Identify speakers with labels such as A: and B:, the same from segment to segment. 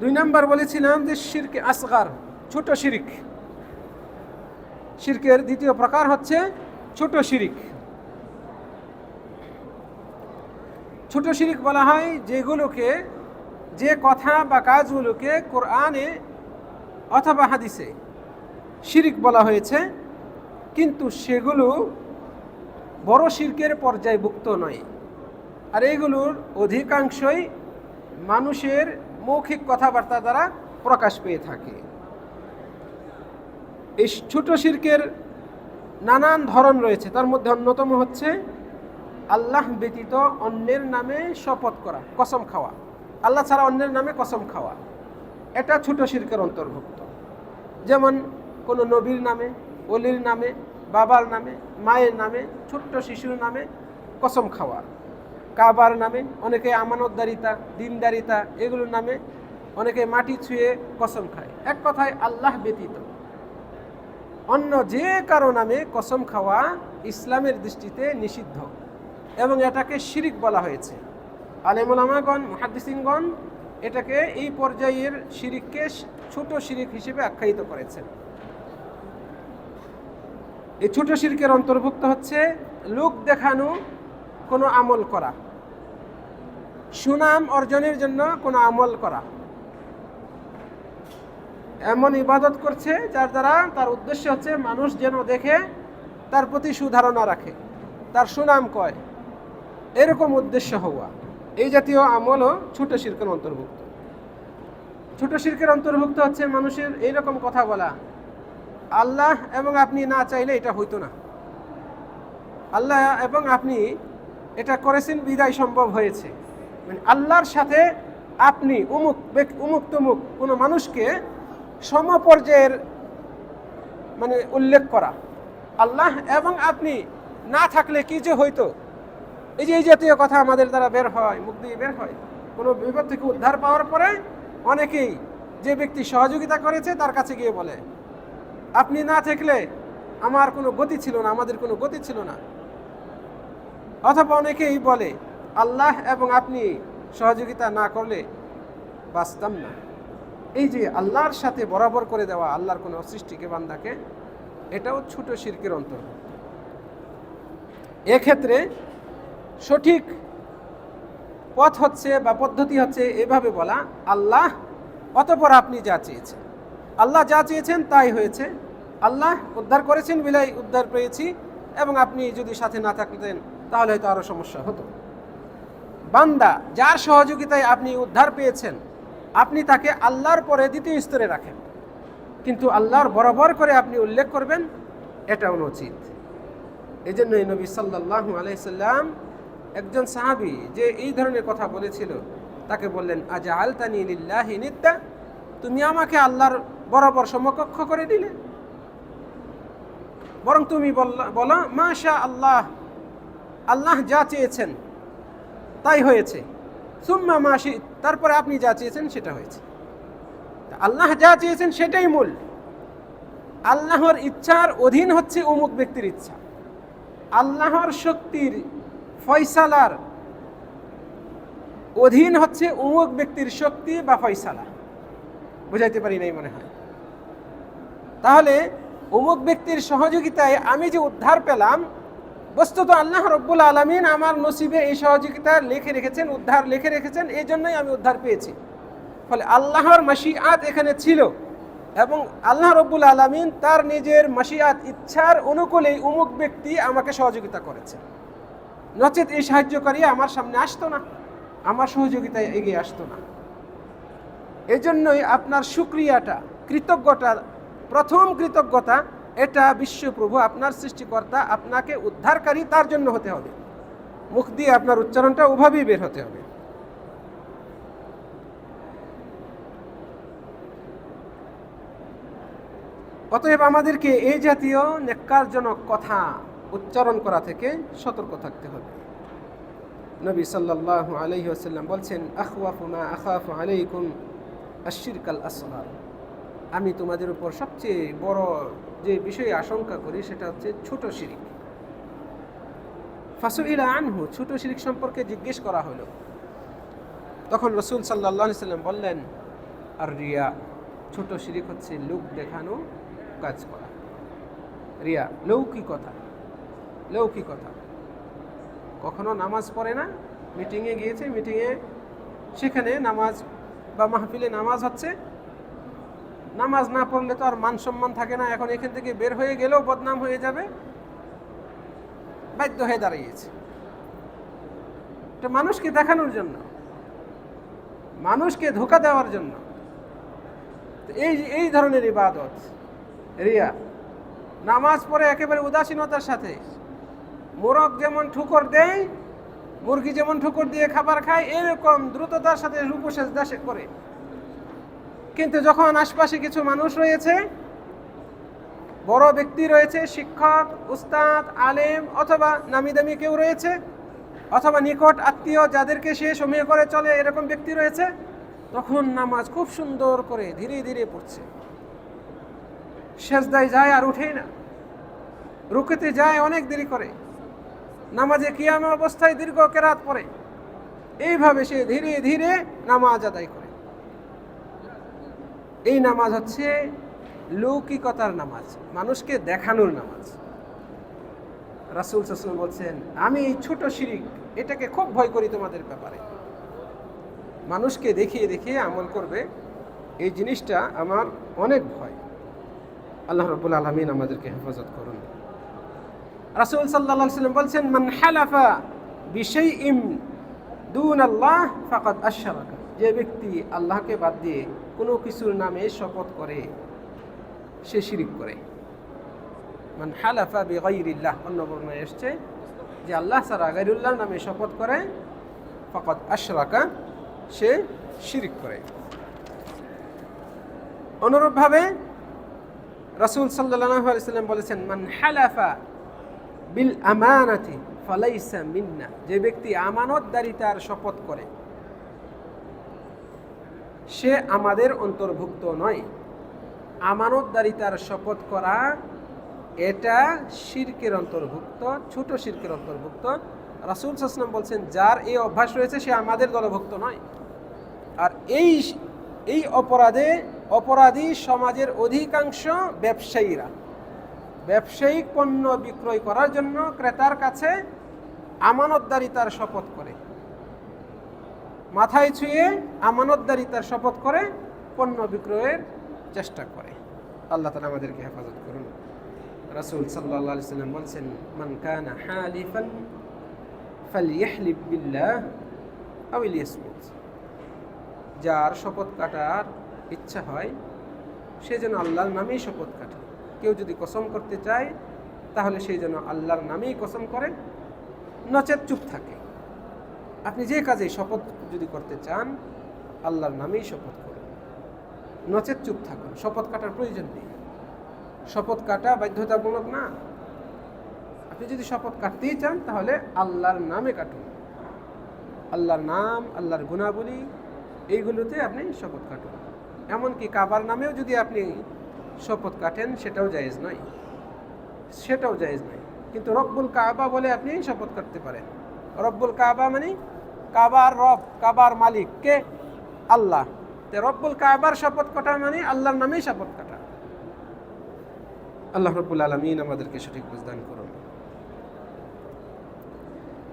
A: দুই নাম্বার বলেছিলাম যে শিরকে আসগার, ছোট শিরিক। শিরকের দ্বিতীয় প্রকার হচ্ছে ছোট শিরিক। ছোট শিরিক বলা হয় যেগুলোকে, যে কথা বা কাজগুলোকে কোরআনে অথবা হাদিসে শিরিক বলা হয়েছে, কিন্তু সেগুলো বড় শিরকের পর্যায়ভুক্ত নয়। আর এগুলোর অধিকাংশই মানুষের মৌখিক কথাবার্তা দ্বারা প্রকাশ পেয়ে থাকে। এই ছোট শিরকের নানান ধরন রয়েছে। তার মধ্যে অন্যতম হচ্ছে আল্লাহ ব্যতীত অন্যের নামে শপথ করা, কসম খাওয়া। আল্লাহ ছাড়া অন্যের নামে কসম খাওয়া। এটা ছোট শিরকের অন্তর্ভুক্ত। যেমন কোনো নবীর নামে অলির নামে, বাবার নামে, মায়ের নামে, ছোট্ট শিশুর নামে কসম খাওয়া। কাবার নামে, অনেকে আমানতদারিতা, দিনদারিতা এগুলোর নামে অনেকে মাটি ছুঁয়ে কসম খায়। এক কথায় আল্লাহ ব্যতীত। অন্য যে কারও নামে কসম খাওয়া ইসলামের দৃষ্টিতে নিষিদ্ধ এবং এটাকে শিরিক বলা হয়েছে। আলেমুলামাগণ মহাদিসিনগণ এটাকে এই পর্যায়ের শিরিককে ছোট শিরিক হিসেবে আখ্যায়িত করেছেন। এই ছোট শিরকের অন্তর্ভুক্ত হচ্ছে লোক দেখানো, কোনো আমল করা। সুনাম অর্জনের জন্য কোনো আমল করা। এমন ইবাদত করছে যার দ্বারা তার উদ্দেশ্য হচ্ছে মানুষ যেন দেখে, তার প্রতি সুধারণা রাখে, তার সুনাম কয়। এরকম উদ্দেশ্য হওয়া। এই জাতীয় আমলও ছোট শিল্পের অন্তর্ভুক্ত। ছোট শিল্পের অন্তর্ভুক্ত হচ্ছে মানুষের এইরকম কথা বলা, আল্লাহ এবং আপনি না চাইলে এটা হইতো না। আল্লাহ এবং আপনি এটা করেছেন, বিদায় সম্ভব হয়েছে। মানে আল্লাহর সাথে আপনি উমুক উমুক তুমুক কোনো মানুষকে সমপর্যায়ের মানে উল্লেখ করা। আল্লাহ এবং আপনি না থাকলে কি যে হইতো? এই যে এই জাতীয় কথা আমাদের দ্বারা বের হয়, মুখ দিয়ে বের হয়। কোনো বিপদ থেকে উদ্ধার পাওয়ার পরে অনেকেই যে ব্যক্তি সহযোগিতা করেছে তার কাছে গিয়ে বলে, আপনি না থাকলে আমার কোনো গতি ছিল না, আমাদের কোনো গতি ছিল না। অথবা অনেকেই বলে আল্লাহ এবং আপনি সহযোগিতা না করলে বাঁচতাম না। এই যে আল্লাহর সাথে বরাবর করে দেওয়া আল্লাহর কোনো সৃষ্টিকে বান্দাকে, এটাও ছোট শিরকের অন্তর্ভুক্ত এক্ষেত্রে সঠিক পথ হচ্ছে বা পদ্ধতি হচ্ছে এভাবে বলা, আল্লাহ, অতপর আপনি যা চেয়েছেন। আল্লাহ যা চেয়েছেন তাই হয়েছে। আল্লাহ উদ্ধার করেছেন, বিলাই উদ্ধার পেয়েছি এবং আপনি যদি সাথে না থাকতেন তাহলে হয়তো আরও সমস্যা হতো। বান্দা, যার সহযোগিতায় আপনি উদ্ধার পেয়েছেন, আপনি তাকে আল্লাহর পরে দ্বিতীয় স্তরে রাখেন। কিন্তু আল্লাহর বরাবর করে আপনি উল্লেখ করবেন এটা অনুচিত। এই জন্যই নবী সাল্লাহ আলাইসাল্লাম একজন সাহাবি যে এই ধরনের কথা বলেছিল, তাকে বললেন আজা আলতানি লিল্লাহি নিত্যা তুমি আমাকে আল্লাহর বরাবর সমকক্ষ করে দিলে। বরং তুমি বলো মাশা আল্লাহ আল্লাহ যা চেয়েছেন তাই হয়েছে। সুম্মা মাসি তারপরে আপনি যা চেয়েছেন সেটা হয়েছে। আল্লাহ যা চেয়েছেন সেটাই মূল। আল্লাহর ইচ্ছার অধীন হচ্ছে অমুক ব্যক্তির ইচ্ছা। আল্লাহর শক্তির ফয়সালার অধীন হচ্ছে অমুক ব্যক্তির শক্তি বা ফয়সালা। বুঝাইতে পারি নাই মনে হয়। তাহলে অমুক ব্যক্তির সহযোগিতায় আমি যে উদ্ধার পেলাম বস্তুত আল্লাহ রব্বুল আলমিন আমার নসিবে এই সহযোগিতা লিখে রেখেছেন, উদ্ধার লিখে রেখেছেন, এই জন্যই আমি উদ্ধার পেয়েছি। ফলে আল্লাহর মাসিয়াত এখানে ছিল এবং আল্লাহ রব্বুল আলমিন তার নিজের মাসিয়াত ইচ্ছার অনুকূলেই অমুক ব্যক্তি আমাকে সহযোগিতা করেছে। নচেত এই সাহায্যকারী আমার সামনে আসতো না, আমার সহযোগিতায় এগিয়ে আসতো না। এই জন্যই আপনার সুক্রিয়াটা, কৃতজ্ঞতা, প্রথম কৃতজ্ঞতা এটা বিশ্বপ্রভু আপনার সৃষ্টিকর্তা আপনাকে উদ্ধারকারী তার জন্য হতে হবে। মুখ দিয়ে আপনার উচ্চারণটা ওভাবেই বের হতে হবে। অতএব আমাদেরকে এই জাতীয় নেককারজনক কথা উচ্চারণ করা থেকে সতর্ক থাকতে হবে। নবী সাল্লাল্লাহু আলাইহি ওয়াসাল্লাম বলছেন, আখওয়াফু মা আখাফু আলাইকুম আশিরকাল আসগার আমি তোমাদের উপর সবচেয়ে বড় যে বিষয়ে আশঙ্কা করি, সেটা হচ্ছে ছোট শিরিক। ফাসুইলা আনহু ছোট শিরিক সম্পর্কে জিজ্ঞেস করা হলো। তখন রসুল সাল্লাহ সাল্লাম বললেন, আর রিয়া, ছোট শিরিক হচ্ছে লোক দেখানো, কাজ করা। রিয়া লৌকিকতা লৌকিকতা কখনো নামাজ পড়ে না মিটিংয়ে গিয়েছে মিটিংয়ে সেখানে নামাজ বা মাহফিলে নামাজ হচ্ছে নামাজ না পড়লে তো আর মান সম্মান থাকে না। এখন এখান থেকে বের হয়ে গেলেও বদনাম হয়ে যাবে। বাধ্য হয়ে দাঁড়িয়েছে। মানুষকে দেখানোর জন্য। মানুষকে ধোকা দেওয়ার জন্য। এই এই ধরনের ইবাদত, রিয়া, নামাজ পড়ে একেবারে উদাসীনতার সাথে। মোরগ যেমন ঠুকর দেয়, মুরগি যেমন ঠুকর দিয়ে খাবার খায়, এরকম দ্রুততার সাথে রূপশেষ দাসে করে। কিন্তু যখন আশপাশে কিছু মানুষ রয়েছে, বড় ব্যক্তি রয়েছে, শিক্ষক, উস্তাদ, আলেম অথবা নামি দামি কেউ রয়েছে, অথবা নিকট আত্মীয় যাদেরকে সে সময় করে চলে এরকম ব্যক্তি রয়েছে, তখন নামাজ খুব সুন্দর করে ধীরে ধীরে পড়ছে। সেজদায় যায় আর উঠেই না। রুকেতে যায় অনেক দেরি করে। নামাজে কিয়াম অবস্থায় দীর্ঘ কেরাত পড়ে। এইভাবে সে ধীরে ধীরে নামাজ আদায় করে। এই নামাজ হচ্ছে লৌকিকতার নামাজ, মানুষকে দেখানোর নামাজ। রাসুল সাসলাম বলছেন, আমি এই ছোট শিরিক, এটাকে খুব ভয় করি তোমাদের ব্যাপারে। মানুষকে দেখিয়ে দেখিয়ে আমল করবে, এই জিনিসটা আমার অনেক ভয়। আল্লাহ রবুল আলমিন আমাদেরকে হেফাজত করুন। রাসুল সাল্লাম বলছেন, মান হালাফা বিষয় ইম দুন আল্লাহ ফাকাদ আশারাকা। যে ব্যক্তি আল্লাহকে বাদ দিয়ে কোনো কিছুর নামে শপথ করে, সে শিরিক করে। মান হালাফা বেগাইরিল্লাহ, অন্য বর্ণায় এসছে যে আল্লাহ সারা গাইরুল্লাহ নামে শপথ করে ফকত আশরাকা, সে শিরিক করে। অনুরূপভাবে রাসুল সাল্লাম বলেছেন, মান হালাফা বিল আমানাতি ফালাইসা মিন্না যে ব্যক্তি আমানতদারিতার শপথ করে। সে আমাদের অন্তর্ভুক্ত নয়। আমানতদারিতার শপথ করা, এটা শিরকের অন্তর্ভুক্ত, ছোট শির্কের অন্তর্ভুক্ত। রাসুল সাসলাম বলছেন, যার এই অভ্যাস রয়েছে, সে আমাদের দলভুক্ত নয়। আর এই এই অপরাধে, অপরাধী সমাজের অধিকাংশ ব্যবসায়ীরা, ব্যবসায়িক পণ্য বিক্রয় করার জন্য ক্রেতার কাছে আমানতদারিতার শপথ করে। মাথায় ছুঁয়ে আমানতদারিতার শপথ করে, পণ্য বিক্রয়ের চেষ্টা করে। আল্লাহ তালা আমাদেরকে হেফাজত করুন। রাসুল সাল্লাহ সাল্লাম বলছেন, মান কানা হালিফান ফালিয়াহলিফ বিল্লাহ আও ইলিয়াসমুত যার শপথ কাটার ইচ্ছা হয়, সে যেন আল্লাহর নামেই শপথ কাটে। কেউ যদি কসম করতে চায়, তাহলে সেই যেন আল্লাহর নামেই কসম করে, নচেত চুপ থাকে। আপনি যে কাজে শপথ যদি করতে চান, আল্লাহর নামেই শপথ করুন। নচেত চুপ থাকুন। শপথ কাটার প্রয়োজন নেই। শপথ কাটা বাধ্যতামূলক না। আপনি যদি শপথ কাটতেই চান, তাহলে আল্লাহর নামে কাটুন। আল্লাহর নাম, আল্লাহর গুণাবলী, এইগুলোতে আপনি শপথ কাটুন। এমনকি কাবার নামেও যদি আপনি শপথ কাটেন, সেটাও জায়েজ নয়। সেটাও জায়েজ নয়। কিন্তু রব্বুল কাবা বলে আপনি শপথ কাটতে পারেন। রব্বুল কাবা মানে কাবার রব, কাবার মালিক কে? আল্লাহ। রব্বুল কাবার শপথ কাটা মানে? আল্লাহর নামেই শপথ কাটা। আল্লাহ রব্বুল আলমিন আমাদেরকে সঠিক বুঝদান করুন।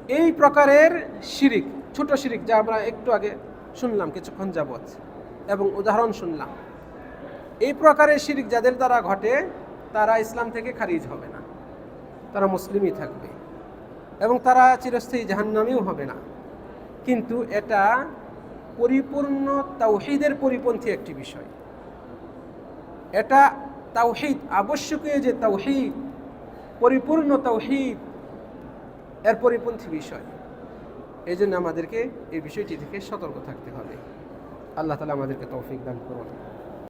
A: এই প্রকারের শিরিক, ছোট শিরিক যা আমরা একটু আগে শুনলাম কিছুক্ষণ যাবৎ এবং উদাহরণ শুনলাম। এই প্রকারের শিরিক যাদের দ্বারা ঘটে, তারা ইসলাম থেকে খারিজ হবে না। তারা মুসলিমই থাকবে এবং তারা চিরস্থায়ী জাহান্নামেও হবে না। কিন্তু এটা পরিপূর্ণ তাওহিদের পরিপন্থী একটি বিষয়। এটা তাওহিদ, আবশ্যকীয় যে তাওহিদ, পরিপূর্ণ তাওহিদ, এর পরিপন্থী বিষয়। এই জন্য আমাদেরকে এই বিষয়টি থেকে সতর্ক থাকতে হবে। আল্লাহ তালা আমাদেরকে তৌফিক দান করুন।